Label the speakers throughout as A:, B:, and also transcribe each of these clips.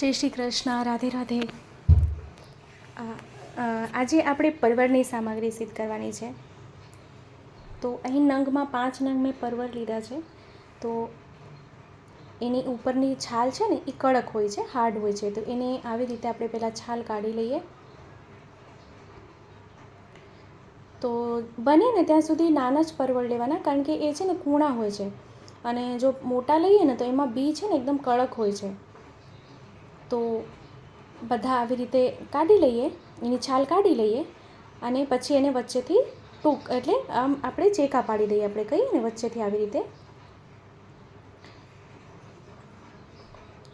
A: જય શ્રી કૃષ્ણ, રાધે રાધે. આજે આપણે પરવરની સામગ્રી સિદ્ધ કરવાની છે. તો અહીં નંગમાં પાંચ નંગ મેં પરવર લીધા છે. તો એની ઉપરની છાલ છે ને, એ કડક હોય છે, હાર્ડ હોય છે. તો એને આવી રીતે આપણે પહેલાં છાલ કાઢી લઈએ. તો બને ને ત્યાં સુધી નાના જ પરવળ લેવાના, કારણ કે એ છે ને કૂણા હોય છે. અને જો મોટા લઈએ ને, તો એમાં બી છે ને, એકદમ કડક હોય છે. તો બધા આવી રીતે કાઢી લઈએ, એની છાલ કાઢી લઈએ અને પછી એને વચ્ચેથી ટૂંક, એટલે આમ આપણે ચેકા પાડી દઈએ આપણે કહીએ ને વચ્ચેથી આવી રીતે.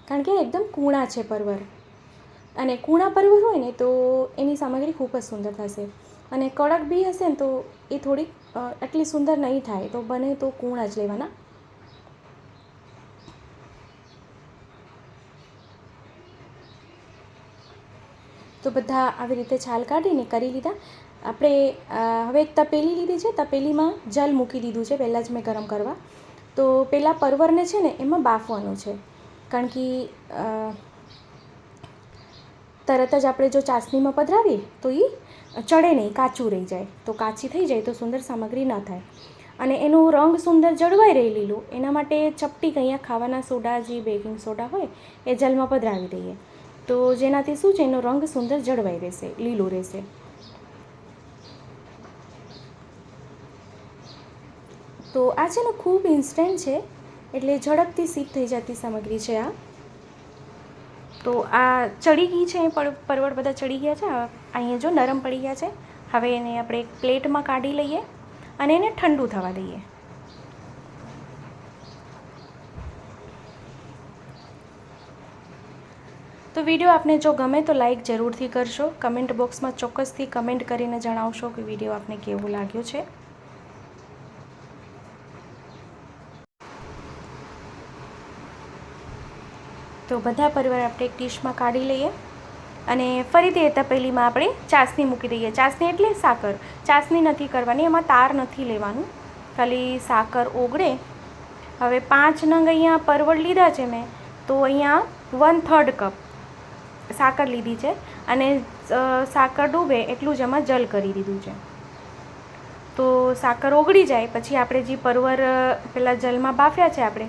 A: કારણ કે એકદમ કૂણા છે પરવર. અને કૂણા પરવર હોય ને તો એની સામગ્રી ખૂબ જ સુંદર થશે. અને કડક બી હશે ને તો એ થોડીક એટલી સુંદર નહીં થાય. તો બને તો કૂણા જ લેવાના. તો બધા આવી રીતે છાલ કાઢીને કરી લીધા. આપણે હવે એક તપેલી લીધી છે. તપેલીમાં જલ મૂકી દીધું છે. પહેલાં જ મેં ગરમ કરવા. તો પહેલાં પરવરને છે ને, એમાં બાફવાનું છે. કારણ કે તરત જ આપણે જો ચાસણીમાં પધરાવીએ, તો એ ચડે નહીં, કાચું રહી જાય. તો કાચી થઈ જાય, તો સુંદર સામગ્રી ન થાય. અને એનો રંગ સુંદર જળવાઈ રહે લીલું. એના માટે ચપટી અહીંયા ખાવાના સોડા જે બેકિંગ સોડા હોય, એ જલમાં પધરાવી દઈએ. તો જેનાથી શું છે, એનો રંગ સુંદર જળવાઈ રહેશે, લીલું રહેશે. તો આ છે ને ખૂબ ઇન્સ્ટન્ટ છે, એટલે ઝડપથી સીધ થઈ જતી સામગ્રી છે આ. તો આ ચડી ગઈ છે પર પરવળ બધા ચડી ગયા છે, અહીંયા જો નરમ પડી ગયા છે. હવે એને આપણે એક પ્લેટમાં કાઢી લઈએ અને એને ઠંડુ થવા દઈએ. તો વીડિયો આપને જો ગમે તો લાઇક જરૂરથી કરશો કમેન્ટ બોક્સમાં ચોક્કસથી કમેન્ટ કરીને જણાવશો કે વીડિયો આપને કેવો લાગ્યો છે. તો બધા પરિવાર આપણે એક ડીશમાં કાઢી લઈએ. અને ફરીથી એ તપેલીમાં આપણે ચાસણી મૂકી દઈએ. ચાસણી એટલે સાકર. ચાસણી નથી કરવાની, એમાં તાર નથી લેવાનું. ખાલી સાકર ઓગળે. હવે પાંચ નંગ અહીંયા પરવળ લીધા છે મેં. તો અહીંયા વન થર્ડ કપ સાકર લીધી છે અને સાકર ડૂબે એટલું જ એમાં જલ કરી દીધું છે. તો સાકર ઓગળી જાય, પછી આપણે જે પરવર પેલા જલમાં બાફ્યા છે આપણે,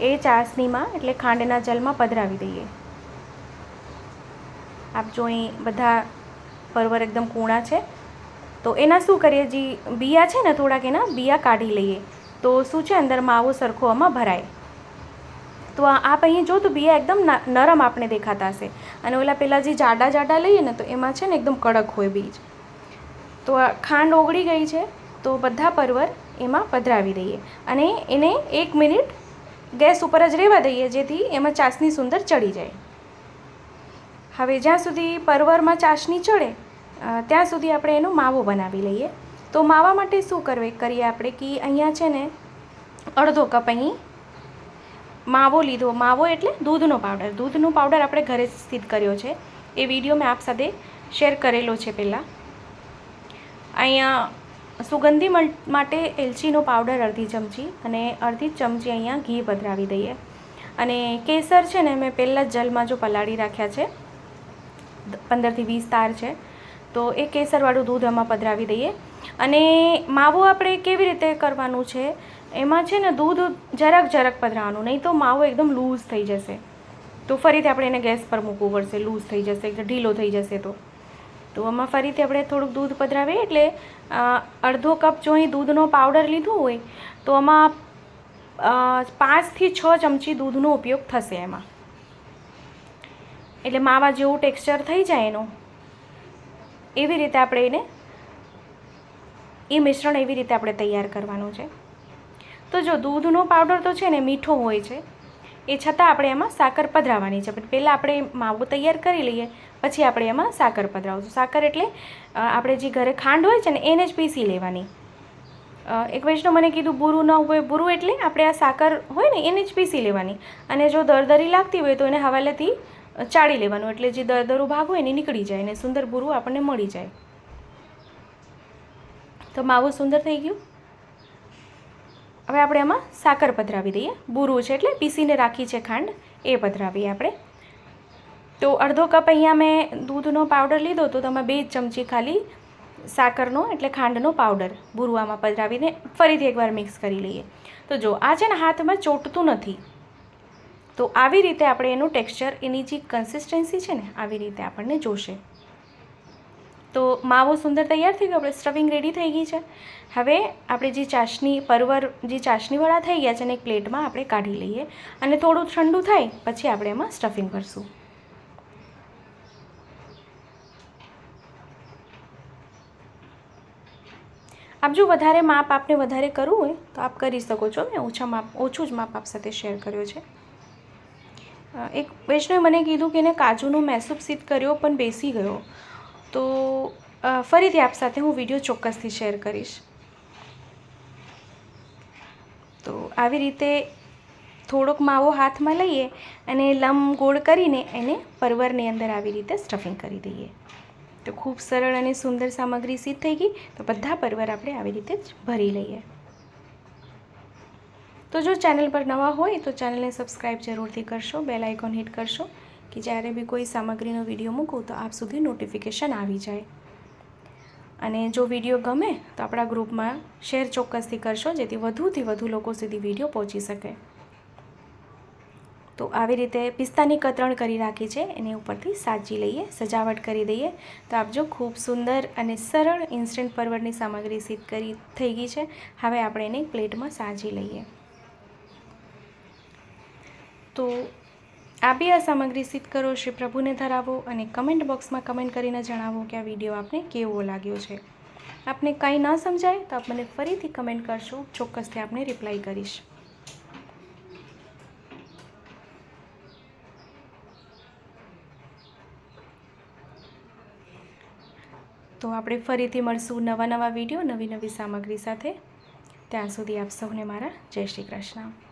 A: એ ચાસણીમાં એટલે ખાંડના જલમાં પધરાવી દઈએ. આપ જો અહીં બધા પરવર એકદમ કૂણા છે. તો એના શું કરીએ, જે બિયા છે ને થોડાક એના, બિયા કાઢી લઈએ. તો શું છે અંદર માવો સરખો આમાં ભરાય. તો આ અહીં જો તો બિયા એકદમ નરમ આપણે દેખાતા હશે. અને ઓલા પહેલાં જે જાડા જાડા લઈએ ને તો એમાં છે ને એકદમ કડક હોય બીજ. તો આ ખાંડ ઓગળી ગઈ છે, તો બધા પરવર એમાં પધરાવી દઈએ. અને એને એક મિનિટ ગેસ ઉપર જ રહેવા દઈએ, જેથી એમાં ચાસણી સુંદર ચડી જાય. હવે જ્યાં સુધી પરવરમાં ચાસણી ચડે ત્યાં સુધી આપણે એનો માવો બનાવી લઈએ. તો માવા માટે શું કરવે કરીએ આપણે કે અહીંયા છે ને અડધો કપ અહીં માવો લીધો. માવો એટલે દૂધનો પાવડર દૂધનો પાવડર આપણે ઘરે સ્થિત કર્યો છે. એ વીડિયો મેં આપ સાથે શેર કરેલો છે પહેલાં. અહીંયા સુગંધી માટે એલચીનો પાવડર અડધી ચમચી અને અડધી ચમચી અહીંયા ઘી પધરાવી દઈએ. અને કેસર છે ને મેં પહેલાં જ જલમાં જો પલાળી રાખ્યા છે, પંદરથી વીસ તાર છે, તો એ કેસરવાળું દૂધ એમાં પધરાવી દઈએ. અને માવો આપણે કેવી રીતે કરવાનું છે? એમાં છે ને દૂધ જરાક જરાક પધરાવવાનું નહીં તો માવો એકદમ લૂઝ થઈ જશે. તો ફરીથી આપણે એને ગેસ પર મૂકવું પડશે લૂઝ થઈ જશે ઢીલો થઈ જશે તો. તો આમાં ફરીથી આપણે થોડુંક દૂધ પધરાવીએ, એટલે અડધો કપ જો અહીં દૂધનો પાવડર લીધો હોય, તો આમાં પાંચથી છ ચમચી દૂધનો ઉપયોગ થશે એમાં. એટલે માવા જેવું ટેક્સચર થઈ જાય એનું. એવી રીતે આપણે એને, એ મિશ્રણ એવી રીતે આપણે તૈયાર કરવાનું છે. તો જો દૂધનો પાવડર તો છે ને મીઠો હોય છે. એ છતાં આપણે એમાં સાકર પધરાવવાની છે. પણ પહેલાં આપણે માવો તૈયાર કરી લઈએ, પછી આપણે એમાં સાકર પધરાવશું. સાકર એટલે આપણે જે ઘરે ખાંડ હોય છે ને એને જ પીસી લેવાની. એક વૈષ્ણવ મને કીધું, બુરું ન હોય બુરું એટલે આપણે આ સાકર હોય ને એને જ પીસી લેવાની. અને જો દરદરી લાગતી હોય તો એને હવાલેથી ચાળી લેવાનું. એટલે જે દરદરો ભાગ હોય ને નીકળી જાય અને સુંદર બુરું આપણને મળી જાય. તો માવું સુંદર થઈ ગયું? હવે આપણે એમાં સાકર પધરાવી દઈએ. બુરું છે એટલે પીસીને રાખી છે ખાંડ, એ પધરાવીએ આપણે. તો અડધો કપ અહીંયા મેં દૂધનો પાવડર લીધો તો તમે બે ચમચી ખાલી સાકરનો એટલે ખાંડનો પાવડર બુરવામાં પધરાવીને ફરીથી એકવાર મિક્સ કરી લઈએ. તો જો, આ છે ને હાથમાં ચોંટતું નથી. તો આવી રીતે આપણે એનું ટેક્સચર, એની જે કન્સિસ્ટન્સી છે ને, આવી રીતે આપણને જોશે. તો માવો સુંદર તૈયાર થઈ ગયો, આપણે સ્ટફિંગ રેડી થઈ ગઈ છે. હવે આપણે જે ચાશની પરવર જે ચાસણીવાળા થઈ ગયા છે એને એક પ્લેટમાં આપણે કાઢી લઈએ અને થોડું ઠંડુ થાય પછી આપણે એમાં સ્ટફિંગ કરશું. આપ જો વધારે માપ આપને વધારે કરવું હોય તો આપ કરી શકો છો. મેં ઓછા માપ, ઓછું જ માપ આપ સાથે શેર કર્યો છે. એક વૈષ્ણવે મને કીધું કે એને કાજુનો મેસૂબ સીધ કર્યો પણ બેસી ગયો. તો ફરીથી આપ સાથે હું વીડિયો ચોક્કસથી શેર કરીશ. તો આવી રીતે થોડોક માવો હાથમાં લઈએ અને લંબ ગોળ કરીને એને પરવરની અંદર આવી રીતે સ્ટફિંગ કરી દઈએ. તો ખૂબ સરળ અને સુંદર સામગ્રી સિદ્ધ થઈ ગઈ. તો બધા પરવર આપણે આવી રીતે જ ભરી લઈએ. તો જો ચેનલ પર નવા હોય તો ચેનલને સબસ્ક્રાઈબ જરૂરથી કરશો, બેલ આઇકોન હિટ કરશો. કે જ્યારે બી કોઈ સામગ્રીનો વીડિયો મૂકું, તો આપ સુધી નોટિફિકેશન આવી જાય. અને જો વીડિયો ગમે, તો આપણા ગ્રુપમાં શેર ચોક્કસથી કરશો, જેથી વધુથી વધુ લોકો સુધી વીડિયો પહોંચી શકે. તો આવી રીતે પિસ્તાની કતરણ કરી રાખી છે, એની ઉપરથી સાજી લઈએ, સજાવટ કરી દઈએ. તો આપજો ખૂબ સુંદર અને સરળ ઇન્સ્ટન્ટ પરવડની સામગ્રી સિદ્ધ કરી થઈ ગઈ છે, હવે આપણે એને પ્લેટમાં સાજી લઈએ. તો આ બી આ સામગ્રી સિદ્ધ કરો, શ્રી પ્રભુને ધરાવો અને કમેન્ટ બોક્સમાં કમેન્ટ કરીને જણાવો કે આ વીડિયો આપને કેવો લાગ્યો છે. આપને કાંઈ ન સમજાય તો આપ મને ફરીથી કમેન્ટ કરશો, ચોક્કસથી આપને રિપ્લાય કરીશ. તો આપણે ફરીથી મળશું નવા નવા વીડિયો, નવી નવી સામગ્રી સાથે. ત્યાં સુધી આપ સૌને મારા જય શ્રી કૃષ્ણ.